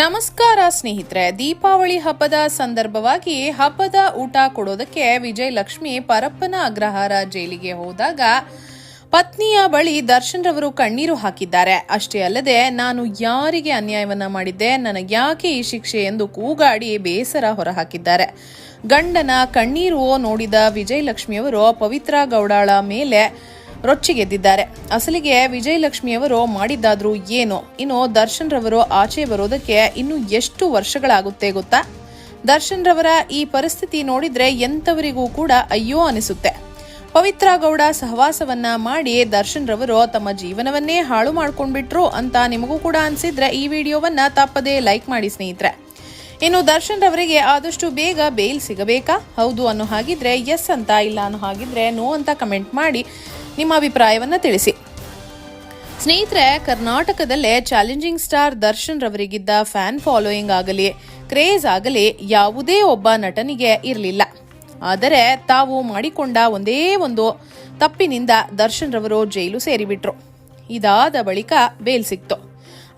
ನಮಸ್ಕಾರ ಸ್ನೇಹಿತರೆ, ದೀಪಾವಳಿ ಹಬ್ಬದ ಸಂದರ್ಭವಾಗಿ ಹಬ್ಬದ ಊಟ ಕೊಡೋದಕ್ಕೆ ವಿಜಯಲಕ್ಷ್ಮಿ ಪರಪ್ಪನ ಅಗ್ರಹಾರ ಜೈಲಿಗೆ ಹೋದಾಗ ಪತ್ನಿಯ ಬಳಿ ದರ್ಶನ್ ರವರು ಕಣ್ಣೀರು ಹಾಕಿದ್ದಾರೆ. ಅಷ್ಟೇ ಅಲ್ಲದೆ, ನಾನು ಯಾರಿಗೆ ಅನ್ಯಾಯವನ್ನ ಮಾಡಿದ್ದೆ ನನಗ್ಯಾಕೆ ಈ ಶಿಕ್ಷೆ ಎಂದು ಕೂಗಾಡಿ ಬೇಸರ ಹೊರಹಾಕಿದ್ದಾರೆ. ಗಂಡನ ಕಣ್ಣೀರು ನೋಡಿದ ವಿಜಯಲಕ್ಷ್ಮಿಯವರು ಪವಿತ್ರ ಗೌಡಾಳ ಮೇಲೆ ರೊಚ್ಚಿಗೆದ್ದಿದ್ದಾರೆ. ಅಸಲಿಗೆ ವಿಜಯಲಕ್ಷ್ಮಿಯವರು ಮಾಡಿದ್ದಾದ್ರೂ ಏನು? ಇನ್ನು ದರ್ಶನ್ ರವರು ಆಚೆ ಬರೋದಕ್ಕೆ ಇನ್ನು ಎಷ್ಟು ವರ್ಷಗಳಾಗುತ್ತೆ ಗೊತ್ತಾ? ದರ್ಶನ್ ರವರ ಈ ಪರಿಸ್ಥಿತಿ ನೋಡಿದ್ರೆ ಎಂತವರಿಗೂ ಕೂಡ ಅಯ್ಯೋ ಅನಿಸುತ್ತೆ. ಪವಿತ್ರ ಗೌಡ ಸಹವಾಸವನ್ನ ಮಾಡಿ ದರ್ಶನ್ ರವರು ತಮ್ಮ ಜೀವನವನ್ನೇ ಹಾಳು ಮಾಡ್ಕೊಂಡ್ಬಿಟ್ರು ಅಂತ ನಿಮಗೂ ಕೂಡ ಅನಿಸಿದ್ರೆ ಈ ವಿಡಿಯೋವನ್ನ ತಪ್ಪದೇ ಲೈಕ್ ಮಾಡಿ ಸ್ನೇಹಿತರೆ. ಇನ್ನು ದರ್ಶನ್ ರವರಿಗೆ ಆದಷ್ಟು ಬೇಗ ಬೇಲ್ ಸಿಗಬೇಕಾ? ಹೌದು ಅನ್ನೋ ಹಾಗಿದ್ರೆ ಎಸ್ ಅಂತ ಇಲ್ಲ ಅನ್ನೋ ಹಾಗಿದ್ರೆ ನೋ ಅಂತ ಕಮೆಂಟ್ ಮಾಡಿ ನಿಮ್ಮ ಅಭಿಪ್ರಾಯವನ್ನು ತಿಳಿಸಿ. ಸ್ನೇಹಿತರೆ, ಕರ್ನಾಟಕದಲ್ಲೇ ಚಾಲೆಂಜಿಂಗ್ ಸ್ಟಾರ್ ದರ್ಶನ್ ರವರಿಗಿದ್ದ ಫ್ಯಾನ್ ಫಾಲೋಯಿಂಗ್ ಆಗಲಿ ಕ್ರೇಜ್ ಆಗಲಿ ಯಾವುದೇ ಒಬ್ಬ ನಟನಿಗೆ ಇರಲಿಲ್ಲ. ಆದರೆ ತಾವು ಮಾಡಿಕೊಂಡ ಒಂದೇ ಒಂದು ತಪ್ಪಿನಿಂದ ದರ್ಶನ್ ರವರು ಜೈಲು ಸೇರಿಬಿಟ್ರು. ಇದಾದ ಬಳಿಕ ಬೇಲ್ ಸಿಕ್ತು.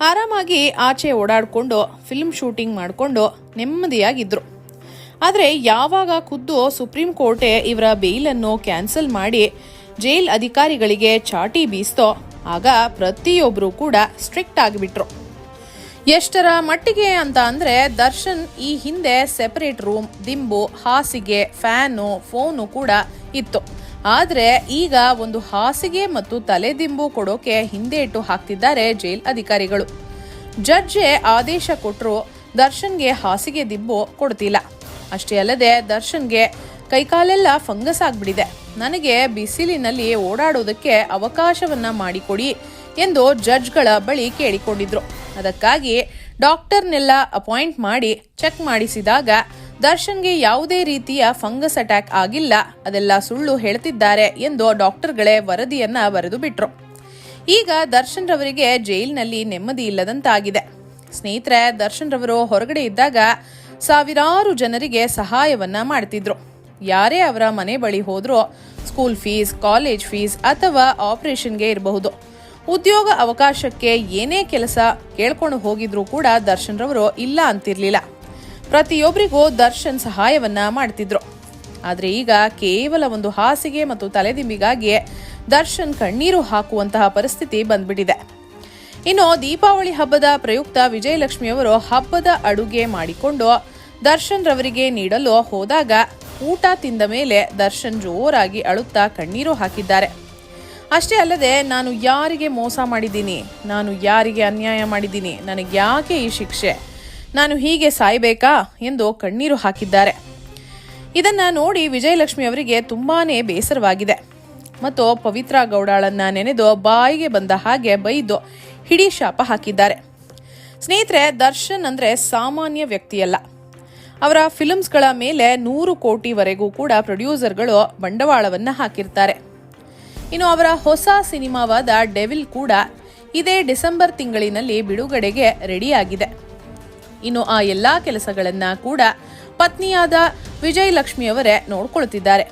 ಆರಾಮಾಗಿ ಆಚೆ ಓಡಾಡಿಕೊಂಡು ಫಿಲ್ಮ್ ಶೂಟಿಂಗ್ ಮಾಡಿಕೊಂಡು ನೆಮ್ಮದಿಯಾಗಿದ್ರು. ಆದರೆ ಯಾವಾಗ ಖುದ್ದು ಸುಪ್ರೀಂ ಕೋರ್ಟೆ ಇವರ ಬೇಲನ್ನು ಕ್ಯಾನ್ಸಲ್ ಮಾಡಿ ಜೈಲ್ ಅಧಿಕಾರಿಗಳಿಗೆ ಚಾಟಿ ಬೀಸ್ತೋ. ಆಗ ಪ್ರತಿಯೊಬ್ಬರು ಕೂಡ ಸ್ಟ್ರಿಕ್ಟ್ ಆಗಿಬಿಟ್ರು. ಎಷ್ಟರ ಮಟ್ಟಿಗೆ ಅಂತ ಅಂದ್ರೆ ದರ್ಶನ್ ಈ ಹಿಂದೆ ಸೆಪರೇಟ್ ರೂಮ್, ದಿಂಬು, ಹಾಸಿಗೆ, ಫ್ಯಾನು, ಫೋನು ಕೂಡ ಇತ್ತು. ಆದ್ರೆ ಈಗ ಒಂದು ಹಾಸಿಗೆ ಮತ್ತು ತಲೆ ದಿಂಬು ಕೊಡೋಕೆ ಹಿಂದೆ ಇಟ್ಟು ಹಾಕ್ತಿದ್ದಾರೆ ಜೈಲ್ ಅಧಿಕಾರಿಗಳು. ಜಡ್ಜೆ ಆದೇಶ ಕೊಟ್ಟರು ದರ್ಶನ್ಗೆ ಹಾಸಿಗೆ ದಿಂಬು ಕೊಡ್ತಿಲ್ಲ. ಅಷ್ಟೇ ಅಲ್ಲದೆ ದರ್ಶನ್ಗೆ ಕೈಕಾಲೆಲ್ಲ ಫಂಗಸ್ ಆಗ್ಬಿಟ್ಟಿದೆ ನನಗೆ ಬಿಸಿಲಿನಲ್ಲಿ ಓಡಾಡೋದಕ್ಕೆ ಅವಕಾಶವನ್ನ ಮಾಡಿಕೊಡಿ ಎಂದು ಜಡ್ಜ್ಗಳ ಬಳಿ ಕೇಳಿಕೊಂಡಿದ್ರು. ಅದಕ್ಕಾಗಿ ಡಾಕ್ಟರ್ನೆಲ್ಲ ಅಪಾಯಿಂಟ್ ಮಾಡಿ ಚೆಕ್ ಮಾಡಿಸಿದಾಗ ದರ್ಶನ್ಗೆ ಯಾವುದೇ ರೀತಿಯ ಫಂಗಸ್ ಅಟ್ಯಾಕ್ ಆಗಿಲ್ಲ, ಅದೆಲ್ಲ ಸುಳ್ಳು ಹೇಳ್ತಿದ್ದಾರೆ ಎಂದು ಡಾಕ್ಟರ್ಗಳೇ ವರದಿಯನ್ನ ಬರೆದು ಬಿಟ್ರು. ಈಗ ದರ್ಶನ್ ರವರಿಗೆ ಜೈಲಿನಲ್ಲಿ ನೆಮ್ಮದಿ ಇಲ್ಲದಂತಾಗಿದೆ. ಸ್ನೇಹಿತರೆ, ದರ್ಶನ್ ರವರು ಹೊರಗಡೆ ಇದ್ದಾಗ ಸಾವಿರಾರು ಜನರಿಗೆ ಸಹಾಯವನ್ನ ಮಾಡ್ತಿದ್ರು. ಯಾರೇ ಅವರ ಮನೆ ಬಳಿ ಹೋದ್ರೂ ಸ್ಕೂಲ್ ಫೀಸ್ ಕಾಲೇಜ್ ಫೀಸ್ ಅಥವಾ ಆಪರೇಷನ್ಗೆ ಇರಬಹುದು. ಉದ್ಯೋಗ ಅವಕಾಶಕ್ಕೆ ಏನೇ ಕೆಲಸ ಕೇಳ್ಕೊಂಡು ಹೋಗಿದ್ರೂ ಕೂಡ ದರ್ಶನ್ ರವರು ಇಲ್ಲ ಅಂತಿರ್ಲಿಲ್ಲ. ಪ್ರತಿಯೊಬ್ಬರಿಗೂ ದರ್ಶನ್ ಸಹಾಯವನ್ನ ಮಾಡ್ತಿದ್ರು. ಆದ್ರೆ ಈಗ ಕೇವಲ ಒಂದು ಹಾಸಿಗೆ ಮತ್ತು ತಲೆದಿಂಬಿಗಾಗಿ ದರ್ಶನ್ ಕಣ್ಣೀರು ಹಾಕುವಂತಹ ಪರಿಸ್ಥಿತಿ ಬಂದ್ಬಿಟ್ಟಿದೆ. ಇನ್ನು ದೀಪಾವಳಿ ಹಬ್ಬದ ಪ್ರಯುಕ್ತ ವಿಜಯಲಕ್ಷ್ಮಿಯವರು ಹಬ್ಬದ ಅಡುಗೆ ಮಾಡಿಕೊಂಡು ದರ್ಶನ್ ರವರಿಗೆ ನೀಡಲು ಹೋದಾಗ ಊಟ ತಿಂದ ಮೇಲೆ ದರ್ಶನ್ ಜೋರಾಗಿ ಅಳುತ್ತಾ ಕಣ್ಣೀರು ಹಾಕಿದ್ದಾರೆ. ಅಷ್ಟೇ ಅಲ್ಲದೆ ನಾನು ಯಾರಿಗೆ ಮೋಸ ಮಾಡಿದ್ದೀನಿ, ನಾನು ಯಾರಿಗೆ ಅನ್ಯಾಯ ಮಾಡಿದ್ದೀನಿ, ನನಗೆ ಯಾಕೆ ಈ ಶಿಕ್ಷೆ, ನಾನು ಹೀಗೆ ಸಾಯ್ಬೇಕಾ ಎಂದು ಕಣ್ಣೀರು ಹಾಕಿದ್ದಾರೆ. ಇದನ್ನ ನೋಡಿ ವಿಜಯಲಕ್ಷ್ಮಿ ಅವರಿಗೆ ತುಂಬಾನೇ ಬೇಸರವಾಗಿದೆ. ಮತ್ತು ಪವಿತ್ರ ಗೌಡಾಳನ್ನ ನೆನೆದು ಬಾಯಿಗೆ ಬಂದ ಹಾಗೆ ಬೈದು ಹಿಡಿ ಶಾಪ ಹಾಕಿದ್ದಾರೆ. ಸ್ನೇಹಿತರೆ, ದರ್ಶನ್ ಅಂದ್ರೆ ಸಾಮಾನ್ಯ ವ್ಯಕ್ತಿಯಲ್ಲ. ಅವರ ಫಿಲಮ್ಸ್ಗಳ ಮೇಲೆ ನೂರು ಕೋಟಿವರೆಗೂ ಕೂಡ ಪ್ರೊಡ್ಯೂಸರ್ಗಳು ಬಂಡವಾಳವನ್ನು ಹಾಕಿರ್ತಾರೆ. ಇನ್ನು ಅವರ ಹೊಸ ಸಿನಿಮಾವಾದ ಡೆವಿಲ್ ಕೂಡ ಇದೇ ಡಿಸೆಂಬರ್ ತಿಂಗಳಿನಲ್ಲಿ ಬಿಡುಗಡೆಗೆ ರೆಡಿಯಾಗಿದೆ. ಇನ್ನು ಆ ಎಲ್ಲ ಕೆಲಸಗಳನ್ನು ಕೂಡ ಪತ್ನಿಯಾದ ವಿಜಯಲಕ್ಷ್ಮಿಯವರೇ ನೋಡ್ಕೊಳ್ತಿದ್ದಾರೆ.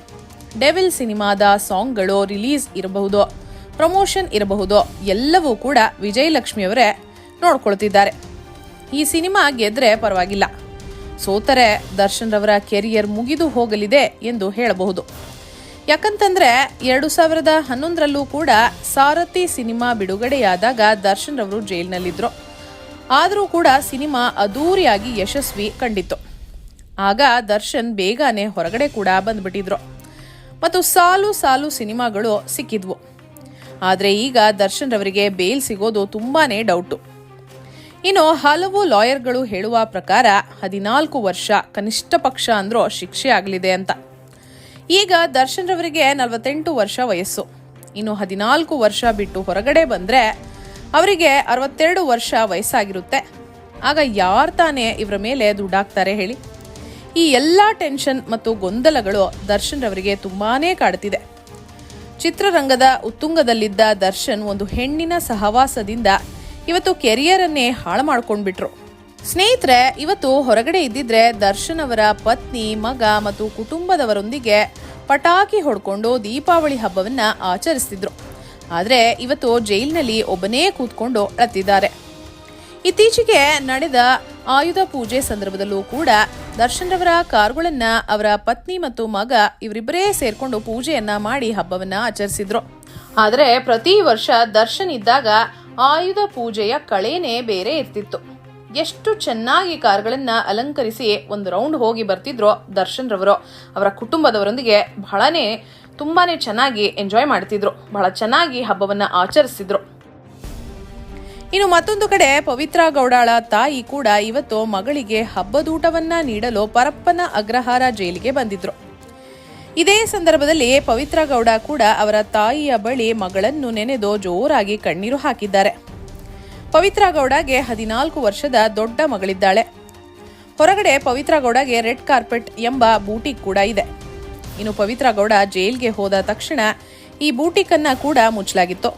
ಡೆವಿಲ್ ಸಿನಿಮಾದ ಸಾಂಗ್ಗಳು ರಿಲೀಸ್ ಇರಬಹುದು, ಪ್ರಮೋಷನ್ ಇರಬಹುದು, ಎಲ್ಲವೂ ಕೂಡ ವಿಜಯಲಕ್ಷ್ಮಿಯವರೇ ನೋಡ್ಕೊಳ್ತಿದ್ದಾರೆ. ಈ ಸಿನಿಮಾ ಗೆದ್ರೆ ಪರವಾಗಿಲ್ಲ. ಸೋತರೆ ದರ್ಶನ್ ರವರ ಕೆರಿಯರ್ ಮುಗಿದು ಹೋಗಲಿದೆ ಎಂದು ಹೇಳಬಹುದು. ಯಾಕಂತಂದ್ರೆ ಎರಡು ಸಾವಿರದ ಹನ್ನೊಂದರಲ್ಲೂ ಕೂಡ ಸಾರಥಿ ಸಿನಿಮಾ ಬಿಡುಗಡೆಯಾದಾಗ ದರ್ಶನ್ ರವರು ಜೈಲಿನಲ್ಲಿದ್ದರು ಆದರೂ ಕೂಡ ಸಿನಿಮಾ ಅದೂರಿಯಾಗಿ ಯಶಸ್ವಿ ಕಂಡಿತ್ತು. ಆಗ ದರ್ಶನ್ ಬೇಗನೆ ಹೊರಗಡೆ ಕೂಡ ಬಂದ್ಬಿಟ್ಟಿದ್ರು. ಮತ್ತು ಸಾಲು ಸಾಲು ಸಿನಿಮಾಗಳು ಸಿಕ್ಕಿದ್ವು. ಆದರೆ ಈಗ ದರ್ಶನ್ ರವರಿಗೆ ಬೇಲ್ ಸಿಗೋದು ತುಂಬಾನೇ ಡೌಟು. ಇನ್ನು ಹಲವು ಲಾಯರ್ಗಳು ಹೇಳುವ ಪ್ರಕಾರ ಹದಿನಾಲ್ಕು ವರ್ಷ ಕನಿಷ್ಠ ಪಕ್ಷ ಅಂದ್ರೂ ಶಿಕ್ಷೆ ಆಗಲಿದೆ ಅಂತ. ಈಗ ದರ್ಶನ್ ರವರಿಗೆ ನಲವತ್ತೆಂಟು ವರ್ಷ ವಯಸ್ಸು. ಇನ್ನು ಹದಿನಾಲ್ಕು ವರ್ಷ ಬಿಟ್ಟು ಹೊರಗಡೆ ಬಂದ್ರೆ ಅವರಿಗೆ ಅರವತ್ತೆರಡು ವರ್ಷ ವಯಸ್ಸಾಗಿರುತ್ತೆ. ಆಗ ಯಾರು ತಾನೇ ಇವರ ಮೇಲೆ ದುಡ್ಡಾಕ್ತಾರೆ ಹೇಳಿ. ಈ ಎಲ್ಲ ಟೆನ್ಷನ್ ಮತ್ತು ಗೊಂದಲಗಳು ದರ್ಶನ್ ರವರಿಗೆ ತುಂಬಾನೇ ಕಾಡ್ತಿದೆ. ಚಿತ್ರರಂಗದ ಉತ್ತುಂಗದಲ್ಲಿದ್ದ ದರ್ಶನ್ ಒಂದು ಹೆಣ್ಣಿನ ಸಹವಾಸದಿಂದ ಇವತ್ತು ಕೆರಿಯರನ್ನೇ ಹಾಳು ಮಾಡ್ಕೊಂಡ್ಬಿಟ್ರು. ಸ್ನೇಹಿತರೆ, ಇವತ್ತು ಹೊರಗಡೆ ಇದ್ದಿದ್ರೆ ದರ್ಶನ್ ಅವರ ಪತ್ನಿ, ಮಗ ಮತ್ತು ಕುಟುಂಬದವರೊಂದಿಗೆ ಪಟಾಕಿ ಹೊಡ್ಕೊಂಡು ದೀಪಾವಳಿ ಹಬ್ಬವನ್ನ ಆಚರಿಸ್ತಿದ್ರು. ಆದ್ರೆ ಇವತ್ತು ಜೈಲಿನಲ್ಲಿ ಒಬ್ಬನೇ ಕೂತ್ಕೊಂಡು ಅಳತಿದ್ದಾರೆ. ಇತ್ತೀಚೆಗೆ ನಡೆದ ಆಯುಧ ಪೂಜೆ ಸಂದರ್ಭದಲ್ಲೂ ಕೂಡ ದರ್ಶನ್ ರವರ ಕಾರುಗಳನ್ನ ಅವರ ಪತ್ನಿ ಮತ್ತು ಮಗ ಇವರಿಬ್ಬರೇ ಸೇರ್ಕೊಂಡು ಪೂಜೆಯನ್ನ ಮಾಡಿ ಹಬ್ಬವನ್ನ ಆಚರಿಸಿದ್ರು. ಆದರೆ ಪ್ರತಿ ವರ್ಷ ದರ್ಶನ್ ಇದ್ದಾಗ ಆಯುಧ ಪೂಜೆಯ ಕಳೆನೇ ಬೇರೆ ಇರ್ತಿತ್ತು. ಎಷ್ಟು ಚೆನ್ನಾಗಿ ಕಾರ್ಗಳನ್ನ ಅಲಂಕರಿಸಿ ಒಂದು ರೌಂಡ್ ಹೋಗಿ ಬರ್ತಿದ್ರು ದರ್ಶನ್ ರವರು ಅವರ ಕುಟುಂಬದವರೊಂದಿಗೆ ಬಹಳನೇ, ತುಂಬಾನೇ ಚೆನ್ನಾಗಿ ಎಂಜಾಯ್ ಮಾಡ್ತಿದ್ರು. ಬಹಳ ಚೆನ್ನಾಗಿ ಹಬ್ಬವನ್ನ ಆಚರಿಸಿದ್ರು ಇನ್ನು ಮತ್ತೊಂದು ಕಡೆ ಪವಿತ್ರ ಗೌಡಾಳ ತಾಯಿ ಕೂಡ ಇವತ್ತು ಮಗಳಿಗೆ ಹಬ್ಬದೂಟವನ್ನ ನೀಡಲು ಪರಪ್ಪನ ಅಗ್ರಹಾರ ಜೈಲಿಗೆ ಬಂದಿದ್ರು. ಇದೇ ಸಂದರ್ಭದಲ್ಲಿ ಪವಿತ್ರ ಗೌಡ ಕೂಡ ಅವರ ತಾಯಿಯ ಬಳಿ ಮಗಳನ್ನು ನೆನೆದು ಜೋರಾಗಿ ಕಣ್ಣೀರು ಹಾಕಿದ್ದಾರೆ. ಪವಿತ್ರ ಗೌಡಗೆ ಹದಿನಾಲ್ಕು ವರ್ಷದ ದೊಡ್ಡ ಮಗಳಿದ್ದಾಳೆ. ಹೊರಗಡೆ ಪವಿತ್ರ ಗೌಡಗೆ ರೆಡ್ ಕಾರ್ಪೆಟ್ ಎಂಬ ಬೂಟಿಕ್ ಕೂಡ ಇದೆ. ಇನ್ನು ಪವಿತ್ರ ಗೌಡ ಜೈಲ್ಗೆ ಹೋದ ತಕ್ಷಣ ಈ ಬೂಟಿಕ್ ಅನ್ನ ಕೂಡ ಮುಚ್ಚಲಾಗಿತ್ತು.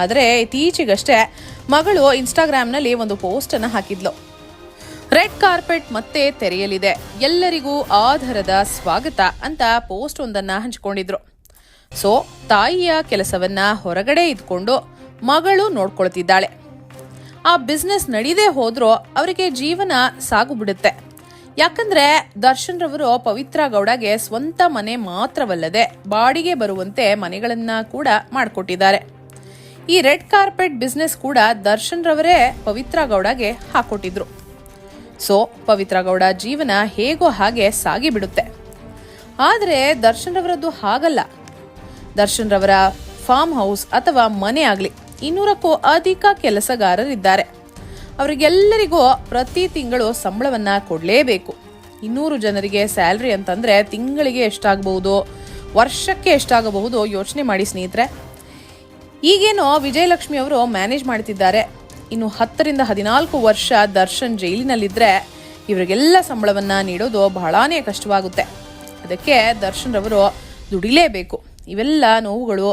ಆದರೆ ಇತ್ತೀಚೆಗಷ್ಟೇ ಮಗಳು ಇನ್ಸ್ಟಾಗ್ರಾಮ್ನಲ್ಲಿ ಒಂದು ಪೋಸ್ಟ್ ಅನ್ನ ಹಾಕಿದ್ಲು. ರೆಡ್ ಕಾರ್ಪೆಟ್ ಮತ್ತೆ ತೆರೆಯಲಿದೆ. ಎಲ್ಲರಿಗೂ ಆಧಾರದ ಸ್ವಾಗತ ಅಂತ ಪೋಸ್ಟ್ ಒಂದನ್ನ ಹಂಚಿಕೊಂಡಿದ್ರು. ಸೊ, ತಾಯಿಯ ಕೆಲಸವನ್ನ ಹೊರಗಡೆ ಇದ್ಕೊಂಡು ಮಗಳು ನೋಡ್ಕೊಳ್ತಿದ್ದಾಳೆ. ಆ ಬಿಸ್ನೆಸ್ ನಡೀದೇ ಹೋದ್ರೂ ಅವರಿಗೆ ಜೀವನ ಸಾಗು ಬಿಡುತ್ತೆ ಯಾಕಂದ್ರೆ ದರ್ಶನ್ ರವರು ಪವಿತ್ರ ಗೌಡಗೆ ಸ್ವಂತ ಮನೆ ಮಾತ್ರವಲ್ಲದೆ ಬಾಡಿಗೆ ಬರುವಂತೆ ಮನೆಗಳನ್ನ ಕೂಡ ಮಾಡಿಕೊಟ್ಟಿದ್ದಾರೆ. ಈ ರೆಡ್ ಕಾರ್ಪೆಟ್ ಬಿಸ್ನೆಸ್ ಕೂಡ ದರ್ಶನ್ ರವರೇ ಪವಿತ್ರ ಗೌಡಗೆ ಹಾಕೊಟ್ಟಿದ್ರು. ಸೊ ಪವಿತ್ರ ಗೌಡ ಜೀವನ ಹೇಗೋ ಹಾಗೆ ಸಾಗಿಬಿಡುತ್ತೆ. ಆದರೆ ದರ್ಶನ್ ರವರದ್ದು ಹಾಗಲ್ಲ. ದರ್ಶನ್ ರವರ ಫಾರ್ಮ್ ಹೌಸ್ ಅಥವಾ ಮನೆ ಆಗಲಿ ಇನ್ನೂರಕ್ಕೂ ಅಧಿಕ ಕೆಲಸಗಾರರಿದ್ದಾರೆ. ಅವರಿಗೆಲ್ಲರಿಗೂ ಪ್ರತಿ ತಿಂಗಳು ಸಂಬಳವನ್ನ ಕೊಡಲೇಬೇಕು. ಇನ್ನೂರು ಜನರಿಗೆ ಸ್ಯಾಲ್ರಿ ಅಂತಂದ್ರೆ ತಿಂಗಳಿಗೆ ಎಷ್ಟಾಗಬಹುದು, ವರ್ಷಕ್ಕೆ ಎಷ್ಟಾಗಬಹುದು ಯೋಚನೆ ಮಾಡಿ ಸ್ನೇಹಿತರೆ. ಈಗೇನೋ ವಿಜಯಲಕ್ಷ್ಮಿ ಅವರು ಮ್ಯಾನೇಜ್ ಮಾಡ್ತಿದ್ದಾರೆ. ಇನ್ನು ಹತ್ತರಿಂದ ಹದಿನಾಲ್ಕು ವರ್ಷ ದರ್ಶನ್ ಜೈಲಿನಲ್ಲಿದ್ರೆ ಇವರಿಗೆಲ್ಲ ಸಂಬಳವನ್ನ ನೀಡೋದು ಬಹಳಾನೇ ಕಷ್ಟವಾಗುತ್ತೆ. ಅದಕ್ಕೆ ದರ್ಶನ್ ರವರು ದುಡಿಲೇಬೇಕು. ಇವೆಲ್ಲ ನೋವುಗಳು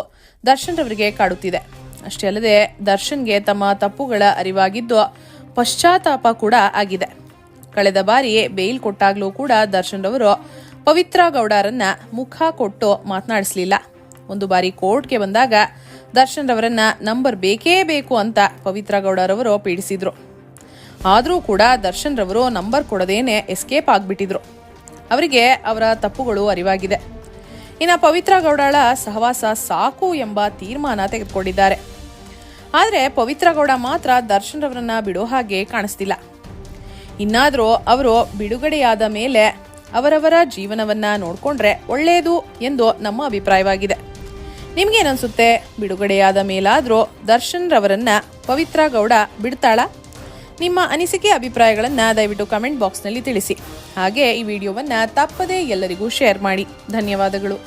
ದರ್ಶನ್ ರವರಿಗೆ ಕಾಡುತ್ತಿದೆ. ಅಷ್ಟೇ ಅಲ್ಲದೆ ದರ್ಶನ್ಗೆ ತಮ್ಮ ತಪ್ಪುಗಳ ಅರಿವಾಗಿದ್ದು ಪಶ್ಚಾತ್ತಾಪ ಕೂಡ ಆಗಿದೆ. ಕಳೆದ ಬಾರಿ ಬೇಲ್ ಕೊಟ್ಟಾಗ್ಲೂ ಕೂಡ ದರ್ಶನ್ ರವರು ಪವಿತ್ರ ಗೌಡರನ್ನ ಮುಖ ಕೊಟ್ಟು ಮಾತನಾಡಿಸ್ಲಿಲ್ಲ. ಒಂದು ಬಾರಿ ಕೋರ್ಟ್ಗೆ ಬಂದಾಗ ದರ್ಶನ್ ರವರನ್ನ ನಂಬರ್ ಬೇಕೇ ಬೇಕು ಅಂತ ಪವಿತ್ರ ಗೌಡರವರು ಪೀಡಿಸಿದ್ರು. ಆದರೂ ಕೂಡ ದರ್ಶನ್ ರವರು ನಂಬರ್ ಕೊಡದೇನೆ ಎಸ್ಕೇಪ್ ಆಗಿಬಿಟ್ಟಿದ್ರು. ಅವರಿಗೆ ಅವರ ತಪ್ಪುಗಳು ಅರಿವಾಗಿದೆ. ಇನ್ನು ಪವಿತ್ರ ಗೌಡಳ ಸಹವಾಸ ಸಾಕು ಎಂಬ ತೀರ್ಮಾನ ತೆಗೆದುಕೊಂಡಿದ್ದಾರೆ. ಆದರೆ ಪವಿತ್ರ ಗೌಡ ಮಾತ್ರ ದರ್ಶನ್ ರವರನ್ನ ಬಿಡೋ ಹಾಗೆ ಕಾಣಿಸ್ತಿಲ್ಲ. ಇನ್ನಾದರೂ ಅವರು ಬಿಡುಗಡೆಯಾದ ಮೇಲೆ ಅವರವರ ಜೀವನವನ್ನ ನೋಡಿಕೊಂಡ್ರೆ ಒಳ್ಳೆಯದು ಎಂದು ನಮ್ಮ ಅಭಿಪ್ರಾಯವಾಗಿದೆ. ನಿಮ್ಗೇನನ್ಸುತ್ತೆ? ಬಿಡುಗಡೆಯಾದ ಮೇಲಾದರೂ ದರ್ಶನ್ ರವರನ್ನ ಪವಿತ್ರ ಗೌಡ ಬಿಡ್ತಾಳ? ನಿಮ್ಮ ಅನಿಸಿಕೆ ಅಭಿಪ್ರಾಯಗಳನ್ನು ದಯವಿಟ್ಟು ಕಮೆಂಟ್ ಬಾಕ್ಸ್ನಲ್ಲಿ ತಿಳಿಸಿ. ಹಾಗೆ ಈ ವಿಡಿಯೋವನ್ನು ತಪ್ಪದೇ ಎಲ್ಲರಿಗೂ ಶೇರ್ ಮಾಡಿ. ಧನ್ಯವಾದಗಳು.